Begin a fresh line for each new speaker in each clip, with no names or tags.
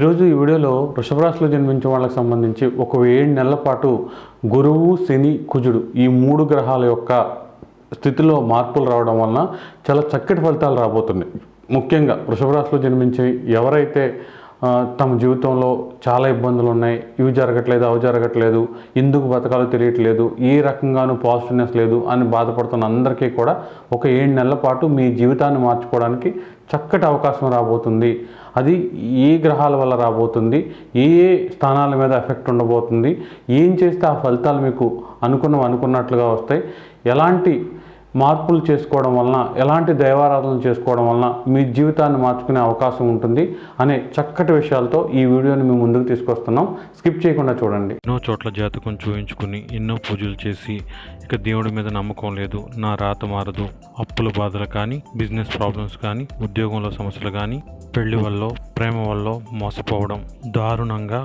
ఈరోజు ఈ వీడియోలో వృషభరాశిలో జన్మించిన జన్మించే వాళ్ళకి సంబంధించి ఒక ఏడు నెలల పాటు గురువు శని కుజుడు ఈ మూడు గ్రహాల యొక్క స్థితిలో మార్పులు రావడం వలన చాలా చక్కటి ఫలితాలు రాబోతున్నాయి. ముఖ్యంగా వృషభరాశిలో జన్మించి ఎవరైతే తమ జీవితంలో చాలా ఇబ్బందులు ఉన్నాయి ఇవి జరగట్లేదు అవి జరగట్లేదు ఎందుకు బతకాలో తెలియట్లేదు ఏ రకంగానూ పాజిటివ్నెస్ లేదు అని బాధపడుతున్న అందరికీ కూడా ఒక ఏడు నెలల పాటు మీ జీవితాన్ని మార్చుకోవడానికి చక్కటి అవకాశం రాబోతుంది. అది ఏ గ్రహాల వల్ల రాబోతుంది? ఏ ఏ స్థానాల మీద ఎఫెక్ట్ ఉండబోతుంది? ఏం చేస్తే ఆ ఫలితాలు మీకు అనుకున్నవి అనుకున్నట్లుగా వస్తాయి? ఎలాంటి మార్పులు చేసుకోవడం వలన ఎలాంటి దైవారాధన చేసుకోవడం వలన మీ జీవితాన్ని మార్చుకునే అవకాశం ఉంటుంది అనే చక్కటి విషయాలతో ఈ వీడియోని మేము ముందుకు తీసుకొస్తున్నాం. స్కిప్ చేయకుండా చూడండి.
ఎన్నో చోట్ల జాతకం చూయించుకుని ఎన్నో పూజలు చేసి ఇక దేవుడి మీద నమ్మకం లేదు నా రాత మారదు. అప్పుల బాధలు కానీ బిజినెస్ ప్రాబ్లమ్స్ కానీ ఉద్యోగంలో సమస్యలు కానీ పెళ్ళి వల్ల ప్రేమ వల్ల మోసపోవడం దారుణంగా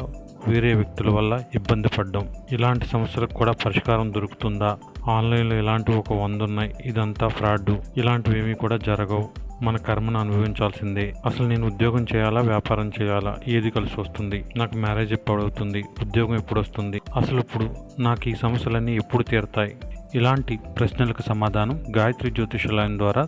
వేరే వ్యక్తుల వల్ల ఇబ్బంది పడ్డం. ఇలాంటి సమస్యలకు కూడా పరిష్కారం దొరుకుతుందా? ఆన్లైన్లో ఇలాంటివి ఒక వంద ఉన్నాయి. ఇదంతా ఫ్రాడ్ ఇలాంటివి ఏమీ కూడా జరగవు. మన కర్మను అనుభవించాల్సిందే. అసలు నేను ఉద్యోగం చేయాలా వ్యాపారం చేయాలా? ఏది కలిసి వస్తుంది? నాకు మ్యారేజ్ ఎప్పుడు అవుతుంది? ఉద్యోగం ఎప్పుడు వస్తుంది? అసలు ఇప్పుడు నాకు ఈ సమస్యలన్నీ ఎప్పుడు తీరుతాయి? ఇలాంటి ప్రశ్నలకు సమాధానం గాయత్రి జ్యోతిషాలయం ద్వారా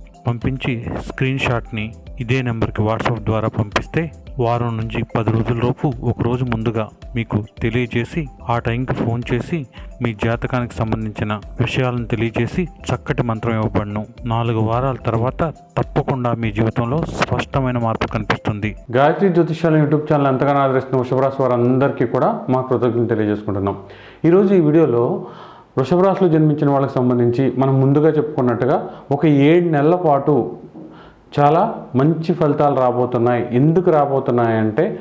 పంపించి స్క్రీన్ షాట్ని ఇదే నెంబర్కి వాట్సాప్ ద్వారా పంపిస్తే వారం నుంచి పది రోజులలోపు ఒక రోజు ముందుగా మీకు తెలియజేసి ఆ టైంకి ఫోన్ చేసి మీ జాతకానికి సంబంధించిన విషయాలను తెలియజేసి చక్కటి మంత్రం ఇవ్వబడను. నాలుగు వారాల తర్వాత తప్పకుండా మీ జీవితంలో స్పష్టమైన మార్పు కనిపిస్తుంది.
గాయత్రి జ్యోతిషాల యూట్యూబ్ ఛానల్ ఎంతగానో ఆదరిస్తున్న వృషభరాశి వారందరికీ కూడా మా కృతజ్ఞతలు తెలియజేసుకుంటున్నాం. ఈరోజు ఈ వీడియోలో వృషభ రాశిలో జన్మించిన వాళ్ళకి సంబంధించి మనం ముందుగా చెప్పుకున్నట్టుగా ఒక ఏడు నెలల పాటు చాలా మంచి ఫలితాలు రాబోతున్నాయి. ఎందుకు రాబోతున్నాయి అంటే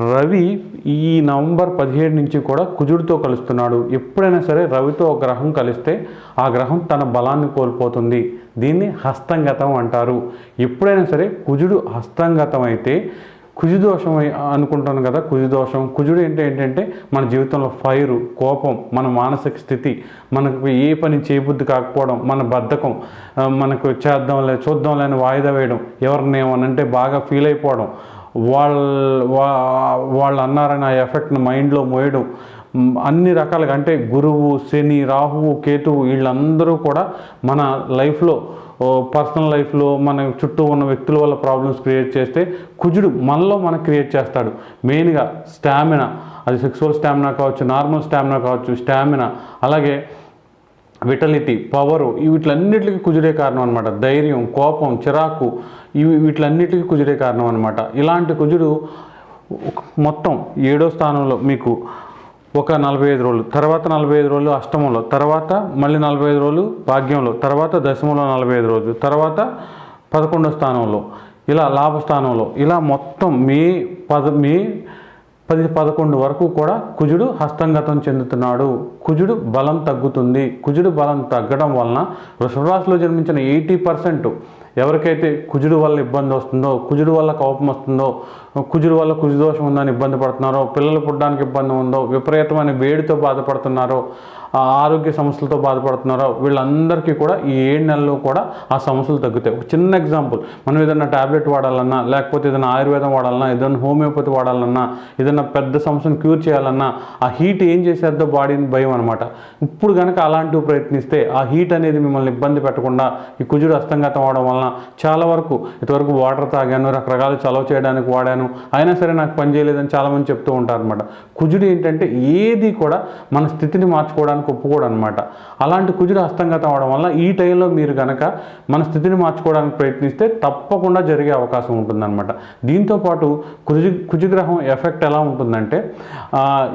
రవి ఈ నవంబర్ పదిహేడు నుంచి కూడా కుజుడితో కలుస్తున్నాడు. ఎప్పుడైనా సరే రవితో ఒక గ్రహం కలిస్తే ఆ గ్రహం తన బలాన్ని కోల్పోతుంది. దీన్ని హస్తంగతం అంటారు. ఎప్పుడైనా సరే కుజుడు హస్తంగతం అయితే కుజుదోషం అనుకుంటాను కదా కుజుదోషం. కుజుడు ఏంటి ఏంటంటే మన జీవితంలో ఫైరు కోపం మన మానసిక స్థితి మనకు ఏ పని చేయబుద్ధి కాకపోవడం మన బద్ధకం మనకు మనకు చేద్దాంలే చూద్దాంలే అని వాయిదా వేయడం ఎవరిని ఏమనంటే బాగా ఫీల్ అయిపోవడం వాళ్ళ వా- వాళ్ళు అన్నారని ఆ ఎఫెక్ట్ని మైండ్లో మోయడం అన్ని రకాలుగా అంటే గురువు శని రాహువు కేతువు వీళ్ళందరూ కూడా మన లైఫ్లో పర్సనల్ లైఫ్లో మన చుట్టూ ఉన్న వ్యక్తుల వల్ల ప్రాబ్లమ్స్ క్రియేట్ చేస్తే కుజుడు మనలో మనకు క్రియేట్ చేస్తాడు. మెయిన్గా స్టామినా అది సెక్సువల్ స్టామినా కావచ్చు నార్మల్ స్టామినా కావచ్చు స్టామినా అలాగే విటలిటీ పవరు వీటిలన్నిటికీ కుజుడే కారణం అనమాట ధైర్యం కోపం చిరాకు ఇవి వీటిలన్నిటికీ కుజుడే కారణం అనమాట ఇలాంటి కుజుడు మొత్తం ఏడో స్థానంలో మీకు ఒక నలభై ఐదు రోజులు తర్వాత నలభై ఐదు రోజులు అష్టమంలో తర్వాత మళ్ళీ నలభై ఐదు రోజులు భాగ్యంలో తర్వాత దశమంలో నలభై ఐదు రోజులు తర్వాత పదకొండో స్థానంలో ఇలా లాభస్థానంలో ఇలా మొత్తం మే పద మే పది పదకొండు వరకు కూడా కుజుడు హస్తంగతం చెందుతున్నాడు. కుజుడు బలం తగ్గుతుంది. కుజుడు బలం తగ్గడం వలన వృషభరాశిలో జన్మించిన ఎయిటీ పర్సెంట్ ఎవరికైతే కుజుడు వల్ల ఇబ్బంది వస్తుందో కుజుడు వల్ల కోపం వస్తుందో కుజుడు వల్ల కుజుదోషం ఉందని ఇబ్బంది పడుతున్నారో పిల్లలు పుట్టడానికి ఇబ్బంది ఉందో విపరీతమైన వేడితో బాధపడుతున్నారో ఆరోగ్య సమస్యలతో బాధపడుతున్నారో వీళ్ళందరికీ కూడా ఈ ఏడు నెలల్లో కూడా ఆ సమస్యలు తగ్గుతాయి. ఒక చిన్న ఎగ్జాంపుల్ మనం ఏదైనా ట్యాబ్లెట్ వాడాలన్నా లేకపోతే ఏదైనా ఆయుర్వేదం వాడాలన్నా ఏదైనా హోమియోపతి వాడాలన్నా ఏదైనా పెద్ద సమస్యను క్యూర్ చేయాలన్నా ఆ హీట్ ఏం చేసేద్దో బాడీని భయం అనమాట ఇప్పుడు కనుక అలాంటివి ప్రయత్నిస్తే ఆ హీట్ అనేది మిమ్మల్ని ఇబ్బంది పెట్టకుండా ఈ కుజుడు అస్తంగతం అవడం వలన చాలా వరకు ఇంతవరకు వాటర్ తాగాను రకరకాలు చలవ చేయడానికి వాడాను అయినా సరే నాకు పని చేయలేదని చాలామంది చెప్తూ ఉంటారు అనమాట కుజుడు ఏంటంటే ఏది కూడా మన స్థితిని మార్చుకోవడానికి కాలానికి ఒప్పుకోడు అనమాట అలాంటి కుజుడు హస్తంగతం అవడం వల్ల ఈ టైంలో మీరు కనుక మన స్థితిని మార్చుకోవడానికి ప్రయత్నిస్తే తప్పకుండా జరిగే అవకాశం ఉంటుందన్నమాట. దీంతోపాటు కుజు కుజుగ్రహం ఎఫెక్ట్ ఎలా ఉంటుందంటే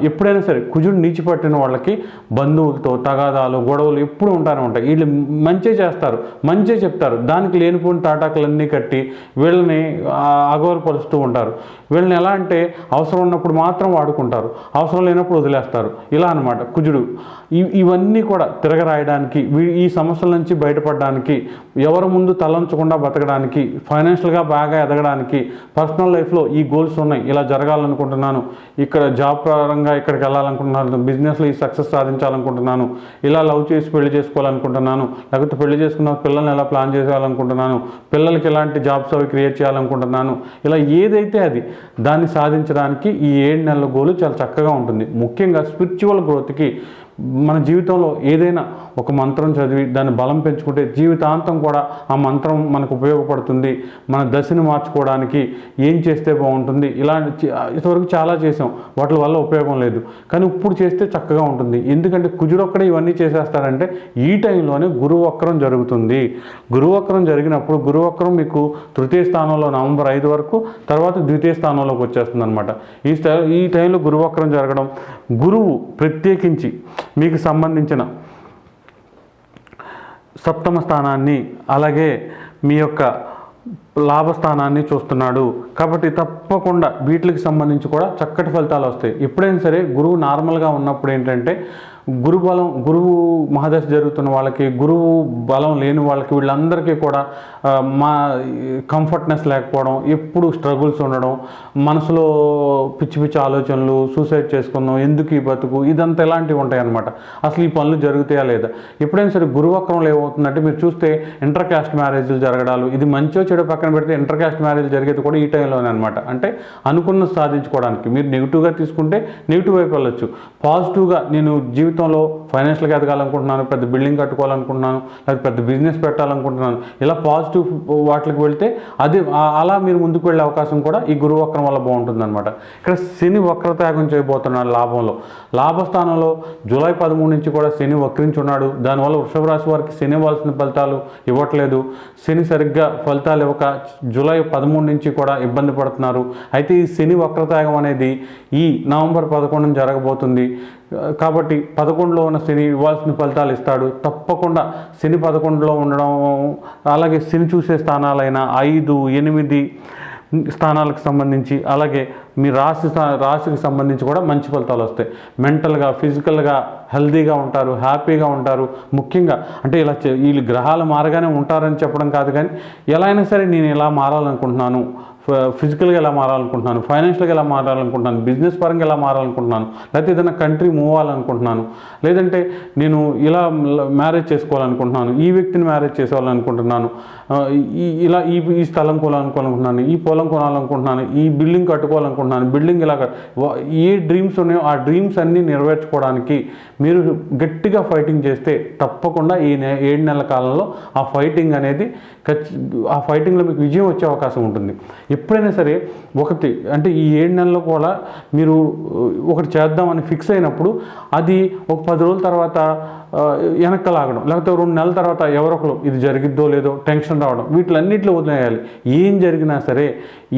ఎప్పుడైనా సరే కుజుడు నీచి పట్టిన వాళ్ళకి బంధువులతో తగాదాలు గొడవలు ఎప్పుడు ఉంటానే ఉంటాయి. వీళ్ళు మంచి చేస్తారు మంచి చెప్తారు. దానికి లేనిపోయిన తాటాకులన్నీ కట్టి వీళ్ళని ఆ, ఉంటారు. వీళ్ళని ఎలా అంటే అవసరం ఉన్నప్పుడు మాత్రం వాడుకుంటారు అవసరం లేనప్పుడు వదిలేస్తారు. ఇలా అనమాట కుజుడు. ఇవన్నీ కూడా తిరగరాయడానికి వీ- ఈ సమస్యల నుంచి బయటపడడానికి ఎవరి ముందు తలంచకుండా బతకడానికి ఫైనాన్షియల్గా బాగా ఎదగడానికి పర్సనల్ లైఫ్లో ఈ గోల్స్ ఉన్నాయి. ఇలా జరగాలనుకుంటున్నాను. ఇక్కడ జాబ్ పరంగా ఇక్కడికి వెళ్ళాలనుకుంటున్నాను. బిజినెస్లో ఈ సక్సెస్ సాధించాలనుకుంటున్నాను. ఇలా లవ్ చేసి పెళ్ళి చేసుకోవాలనుకుంటున్నాను. లేకపోతే పెళ్ళి చేసుకున్న పిల్లల్ని ఎలా ప్లాన్ చేయాలనుకుంటున్నాను. పిల్లలకి ఎలాంటి జాబ్స్ అవి క్రియేట్ చేయాలనుకుంటున్నాను. ఇలా ఏదైతే అది దాన్ని సాధించడానికి ఈ ఏడు నెలల గోలు చాలా చక్కగా ఉంటుంది. ముఖ్యంగా స్పిరిచువల్ గ్రోత్కి మన జీవితంలో ఏదైనా ఒక మంత్రం చదివి దాన్ని బలం పెంచుకుంటే జీవితాంతం కూడా ఆ మంత్రం మనకు ఉపయోగపడుతుంది. మన దశని మార్చుకోవడానికి ఏం చేస్తే బాగుంటుంది? ఇలాంటి ఇంతవరకు చాలా చేసాం వాటి వల్ల ఉపయోగం లేదు. కానీ ఇప్పుడు చేస్తే చక్కగా ఉంటుంది. ఎందుకంటే కుజుడొక్కడే ఇవన్నీ చేసేస్తాడంటే ఈ టైంలోనే గురువక్రం జరుగుతుంది. గురువక్రం జరిగినప్పుడు గురువక్రం మీకు తృతీయ స్థానంలో నవంబర్ ఐదు వరకు తర్వాత ద్వితీయ స్థానంలోకి వచ్చేస్తుంది అనమాట ఈ ఈ టైంలో గురువక్రం జరగడం గురువు ప్రత్యేకించి మీకు సంబంధించిన సప్తమ స్థానాన్ని అలాగే మీ యొక్క లాభస్థానాన్ని చూస్తున్నాడు. కాబట్టి తప్పకుండా వీటికి సంబంధించి కూడా చక్కటి ఫలితాలు వస్తాయి. ఎప్పుడైనా సరే గురువు నార్మల్గా ఉన్నప్పుడు ఏంటంటే గురు బలం గురువు మహాదశ జరుగుతున్న వాళ్ళకి గురువు బలం లేని వాళ్ళకి వీళ్ళందరికీ కూడా మా కంఫర్ట్నెస్ లేకపోవడం ఎప్పుడు స్ట్రగుల్స్ ఉండడం మనసులో పిచ్చి పిచ్చి ఆలోచనలు సూసైడ్ చేసుకుందాం ఎందుకు ఈ బతుకు ఇదంతా ఎలాంటివి ఉంటాయన్నమాట. అసలు ఈ పనులు జరుగుతాయా లేదా? ఎప్పుడైనా సరే గురువక్రంలో ఏమవుతుందంటే మీరు చూస్తే ఇంటర్ కాస్ట్ మ్యారేజ్లు జరగడాలు ఇది మంచో చెడు పక్కన పెడితే ఇంటర్ కాస్ట్ మ్యారేజ్ జరిగేది కూడా ఈ టైంలోనే అనమాట అంటే అనుకున్న సాధించుకోవడానికి మీరు నెగిటివ్గా తీసుకుంటే నెగిటివ్ వైపు వెళ్ళొచ్చు. పాజిటివ్గా నేను జీవితం జీవితంలో ఫైనాన్షియల్గా ఎదగాలనుకుంటున్నాను పెద్ద బిల్డింగ్ కట్టుకోవాలనుకుంటున్నాను లేదా పెద్ద బిజినెస్ పెట్టాలనుకుంటున్నాను ఇలా పాజిటివ్ వాటికి వెళ్తే అది అలా మీరు ముందుకు వెళ్ళే అవకాశం కూడా ఈ గురువు వక్రం వల్ల బాగుంటుందన్నమాట. ఇక్కడ శని వక్రత్యాగం చేయబోతున్నాడు లాభంలో. లాభస్థానంలో జూలై పదమూడు నుంచి కూడా శని వక్రించున్నాడు. దానివల్ల వృషభ రాశి వారికి శని ఇవ్వాల్సిన ఫలితాలు ఇవ్వట్లేదు. శని సరిగ్గా ఫలితాలు ఇవ్వక జూలై పదమూడు నుంచి కూడా ఇబ్బంది పడుతున్నారు. అయితే ఈ శని వక్రత్యాగం అనేది ఈ నవంబర్ పదకొండున జరగబోతుంది. కాబట్టి పదకొండులో ఉన్న శని ఇవ్వాల్సిన ఫలితాలు ఇస్తాడు. తప్పకుండా శని పదకొండులో ఉండడం అలాగే శని చూసే స్థానాలైన ఐదు ఎనిమిది స్థానాలకు సంబంధించి అలాగే మీ రాశి స్థా- రాశికి సంబంధించి కూడా మంచి ఫలితాలు వస్తాయి. మెంటల్గా ఫిజికల్గా హెల్దీగా ఉంటారు హ్యాపీగా ఉంటారు. ముఖ్యంగా అంటే ఇలా చే- వీళ్ళు గ్రహాలు మారగానే ఉంటారని చెప్పడం కాదు కానీ ఎలా అయినా సరే నేను ఇలా మారాలనుకుంటున్నాను. ఫిజికల్గా ఎలా మారాలనుకుంటున్నాను? ఫైనాన్షియల్గా ఎలా మారాలనుకుంటున్నాను? బిజినెస్ పరంగా ఎలా మారాలనుకుంటున్నాను? లేకపోతే ఏదైనా కంట్రీ మూవ్ అవ్వాలనుకుంటున్నాను? లేదంటే నేను ఇలా మ్యారేజ్ చేసుకోవాలనుకుంటున్నాను ఈ వ్యక్తిని మ్యారేజ్ చేసుకోవాలనుకుంటున్నాను ఈ ఇలా ఈ ఈ స్థలం కొనాలనుకోవాలనుకుంటున్నాను ఈ పొలం కొనాలనుకుంటున్నాను ఈ బిల్డింగ్ కట్టుకోవాలనుకుంటున్నాను బిల్డింగ్ ఇలా ఏ డ్రీమ్స్ ఉన్నాయో ఆ డ్రీమ్స్ అన్నీ నెరవేర్చుకోవడానికి మీరు గట్టిగా ఫైటింగ్ చేస్తే తప్పకుండా ఈ నె- ఏడు నెలల కాలంలో ఆ ఫైటింగ్ అనేది ఆ ఫైటింగ్లో మీకు విజయం వచ్చే అవకాశం ఉంటుంది. ఎప్పుడైనా సరే ఒకటి అంటే ఈ ఏడు నెలల్లో కూడా మీరు ఒకటి చేద్దామని ఫిక్స్ అయినప్పుడు అది ఒక పది రోజుల తర్వాత వెనక్కి లాగడం లేకపోతే రెండు నెలల తర్వాత ఎవరొకరు ఇది జరిగిద్దో లేదో టెన్షన్ రావడం. వీటిలన్నింటిలో వదిలేయాలి. ఏం జరిగినా సరే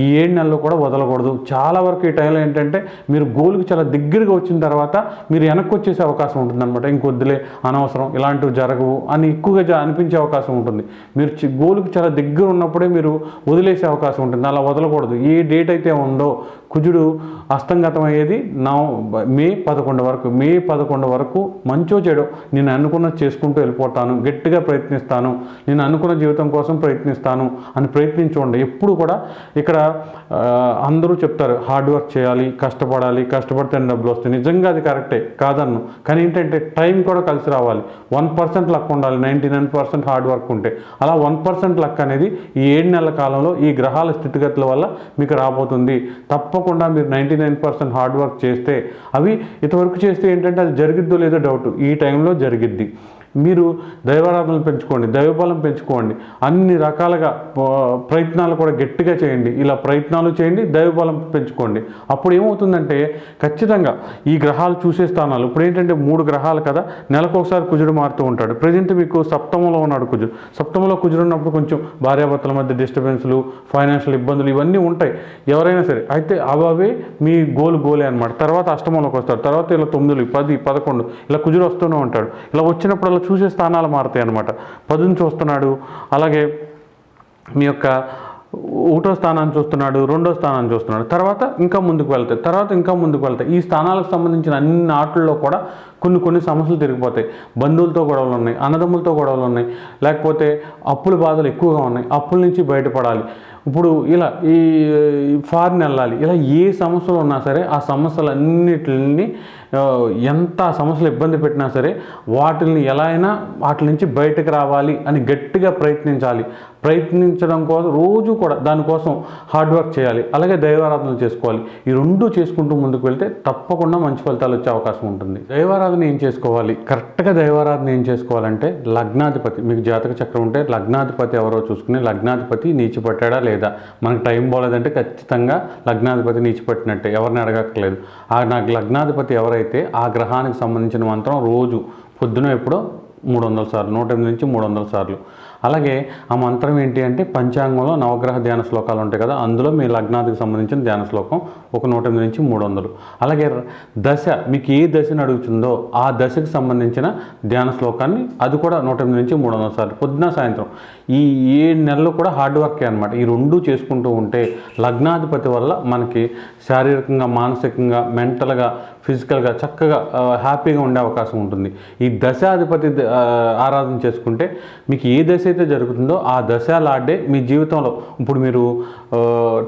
ఈ ఏడు నెలలు కూడా వదలకూడదు. చాలా వరకు ఈ టైంలో ఏంటంటే మీరు గోల్కి చాలా దగ్గరగా వచ్చిన తర్వాత మీరు వెనక్కి వచ్చేసే అవకాశం ఉంటుందన్నమాట. ఇంకొద్దులే అనవసరం ఇలాంటివి జరగవు అని ఎక్కువగా అనిపించే అవకాశం ఉంటుంది. మీరు గోలుకు గోల్కి చాలా దగ్గర ఉన్నప్పుడే మీరు వదిలేసే అవకాశం ఉంటుంది. అలా వదలకూడదు. ఏ డేట్ అయితే ఉందో కుజుడు అస్తంగతం అయ్యేది మే పదకొండు వరకు మే పదకొండు వరకు మంచో చెడు నేను అనుకున్న చేసుకుంటూ వెళ్ళిపోతాను గట్టిగా ప్రయత్నిస్తాను నేను అనుకున్న జీవితం కోసం ప్రయత్నిస్తాను అని ప్రయత్నించండి ఎప్పుడు కూడా ఇక్కడ అందరూ చెప్తారు హార్డ్ వర్క్ చేయాలి కష్టపడాలి కష్టపడితే డబ్బులు వస్తాయి. నిజంగా అది కరెక్టే కాదన్ను. కానీ ఏంటంటే టైం కూడా కలిసి రావాలి. వన్ పర్సెంట్ లక్ ఉండాలి ninety nine percent hard work ఉంటే. అలా వన్ పర్సెంట్ లక్ అనేది ఈ ఏడు నెలల కాలంలో ఈ గ్రహాల స్థితిగతుల వల్ల మీకు రాబోతుంది. తప్పకుండా మీరు ninety nine percent hard work చేస్తే అవి ఇంతవరకు చేస్తే ఏంటంటే అది జరిగిద్దో లేదో డౌట్. ఈ టైంలో జరిగిద్ది. మీరు దైవారాధనలు పెంచుకోండి దైవబలం పెంచుకోండి అన్ని రకాలుగా ప్రయత్నాలు కూడా గట్టిగా చేయండి. ఇలా ప్రయత్నాలు చేయండి దైవబలం పెంచుకోండి. అప్పుడు ఏమవుతుందంటే ఖచ్చితంగా ఈ గ్రహాలు చూసే స్థానాలు ఇప్పుడు ఏంటంటే మూడు గ్రహాలు కదా నెలకు ఒకసారి కుజుడు మారుతూ ఉంటాడు. ప్రజెంట్ మీకు సప్తమంలో ఉన్నాడు కుజుడు. సప్తమంలో కుజుడు ఉన్నప్పుడు కొంచెం భార్యాభర్తల మధ్య డిస్టర్బెన్స్లు ఫైనాన్షియల్ ఇబ్బందులు ఇవన్నీ ఉంటాయి. ఎవరైనా సరే అయితే అవే మీ గోల్ గోలే అనమాట తర్వాత అష్టమంలోకి వస్తాడు తర్వాత ఇలా తొమ్మిది పది పదకొండు ఇలా కుజుడు వస్తూనే ఉంటాడు. ఇలా వచ్చినప్పుడు అలా చూసే స్థానాలు మారుతాయి అనమాట పదిని చూస్తున్నాడు అలాగే మీ యొక్క ఒకటో స్థానాన్ని చూస్తున్నాడు రెండో స్థానాన్ని చూస్తున్నాడు. తర్వాత ఇంకా ముందుకు వెళ్తాయి. తర్వాత ఇంకా ముందుకు వెళ్తాయి. ఈ స్థానాలకు సంబంధించిన అన్ని ఆటల్లో కూడా కొన్ని కొన్ని సమస్యలు తిరిగిపోతాయి. బంధువులతో గొడవలు ఉన్నాయి అన్నదమ్ములతో గొడవలు ఉన్నాయి. లేకపోతే అప్పుల బాధలు ఎక్కువగా ఉన్నాయి. అప్పుల నుంచి బయటపడాలి. ఇప్పుడు ఇలా ఈ ఫారిన్ వెళ్ళాలి ఇలా ఏ సమస్యలు ఉన్నా సరే ఆ సమస్యలన్నిటిని ఎంత సమస్యలు ఇబ్బంది పెట్టినా సరే వాటిని ఎలా అయినా వాటి నుంచి బయటకు రావాలి అని గట్టిగా ప్రయత్నించాలి. ప్రయత్నించడం కోసం రోజు కూడా దానికోసం హార్డ్ వర్క్ చేయాలి అలాగే దైవారాధన చేసుకోవాలి. ఈ రెండు చేసుకుంటూ ముందుకు వెళ్తే తప్పకుండా మంచి ఫలితాలు వచ్చే అవకాశం ఉంటుంది. దైవారాధన ఏం చేసుకోవాలి? కరెక్ట్గా దైవారాధన ఏం చేసుకోవాలంటే లగ్నాధిపతి మీకు జాతక చక్రం ఉంటే లగ్నాధిపతి ఎవరో చూసుకుని లగ్నాధిపతి నీచి పట్టాడా లేదా మనకు టైం బాగాలేదంటే ఖచ్చితంగా లగ్నాధిపతి నీచి పట్టినట్టే ఎవరిని అడగక్కర్లేదు. ఆ నాకు లగ్నాధిపతి ఎవరైతే ఆ గ్రహానికి సంబంధించిన మంత్రం రోజు పొద్దున ఎప్పుడో మూడు వందల సార్లు నూట ఎనిమిది నుంచి మూడు వందల సార్లు. అలాగే ఆ మంత్రం ఏంటి అంటే పంచాంగంలో నవగ్రహ ధ్యాన శ్లోకాలు ఉంటాయి కదా అందులో మీ లగ్నానికి సంబంధించిన ధ్యాన శ్లోకం ఒక నూట ఎనిమిది నుంచి మూడు వందలు. అలాగే దశ మీకు ఏ దశను అడుగుతుందో ఆ దశకు సంబంధించిన ధ్యాన శ్లోకాన్ని అది కూడా నూట ఎనిమిది నుంచి మూడు వందల సార్లు. పొద్దున సాయంత్రం. ఈ ఏడు నెలలు కూడా హార్డ్ వర్కే అనమాట ఈ రెండు చేసుకుంటూ ఉంటే లగ్నాధిపతి వల్ల మనకి శారీరకంగా మానసికంగా మెంటల్గా ఫిజికల్గా చక్కగా హ్యాపీగా ఉండే అవకాశం ఉంటుంది. ఈ దశాధిపతి ఆరాధన చేసుకుంటే మీకు ఏ దశ అయితే జరుగుతుందో ఆ దశ లాడే మీ జీవితంలో. ఇప్పుడు మీరు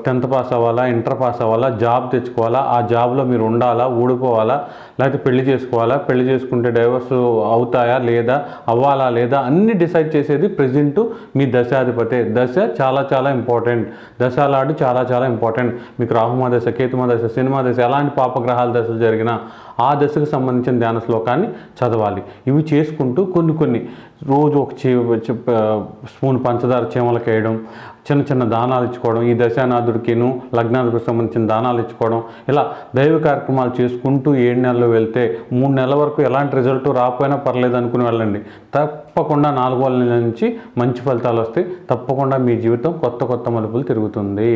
టెన్త్ పాస్ అవ్వాలా ఇంటర్ పాస్ అవ్వాలా జాబ్ జాబ్ తెచ్చుకోవాలా? ఆ జాబ్లో మీరు ఉండాలా? ఊడిపోవాలా లేకపోతే పెళ్ళి చేసుకోవాలా? పెళ్ళి చేసుకుంటే డైవర్స్ అవుతాయా లేదా? అవ్వాలా లేదా? అన్ని డిసైడ్ చేసేది ప్రజెంట్ మీ దశాధిపతే. దశ చాలా చాలా ఇంపార్టెంట్. దశాలాడు చాలా చాలా ఇంపార్టెంట్. మీకు రాహుమా దశ కేతుమా దశ సినిమా దశ ఎలాంటి పాపగ్రహాల దశలు జరిగినా ఆ దశకు సంబంధించిన ధ్యాన శ్లోకాన్ని చదవాలి. ఇవి చేసుకుంటూ కొన్ని కొన్ని రోజు ఒక చే స్పూన్ పంచదార చీమలకు వేయడం చిన్న చిన్న దానాలు ఇచ్చుకోవడం ఈ దశానాథుడికిను లగ్నాథుడికి సంబంధించిన దానాలు ఇచ్చుకోవడం ఇలా దైవ కార్యక్రమాలు చేసుకుంటూ ఏడు నెలలు వెళ్తే మూడు నెలల వరకు ఎలాంటి రిజల్ట్ రాకపోయినా పర్లేదు అనుకుని వెళ్ళండి. తప్పకుండా నాలుగో నెలల నుంచి మంచి ఫలితాలు వస్తాయి. తప్పకుండా మీ జీవితం కొత్త కొత్త మలుపులు తిరుగుతుంది.